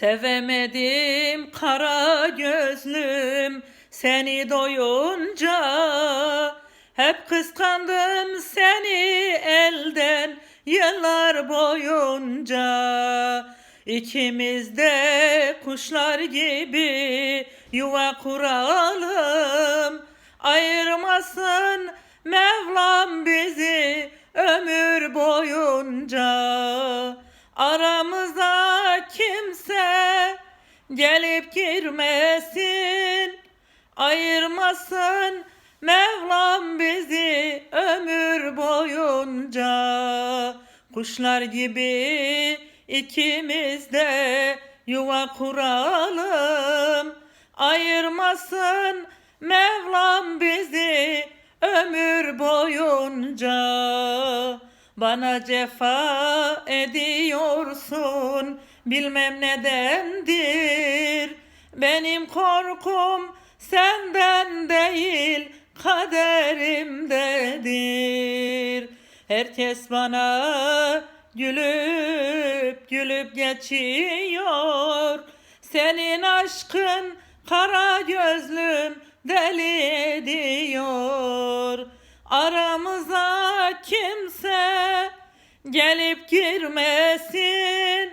Sevemedim kara gözlüm seni doyunca. Hep kıskandım seni elden yıllar boyunca. İkimiz de kuşlar gibi yuva kuralım. Ayırmasın Mevlam bizi ömür boyunca. Aramıza kimse gelip girmesin Ayırmasın Mevlam bizi ömür boyunca. Kuşlar gibi ikimiz de yuva kuralım. Ayırmasın Mevlam bizi ömür boyunca. Bana cefa ediyorsun bilmem nedendir. Benim korkum senden değil kaderimdedir Herkes bana gülüp gülüp geçiyor. Senin aşkın kara gözlüm deli ediyor Aramıza kimse gelip girmesin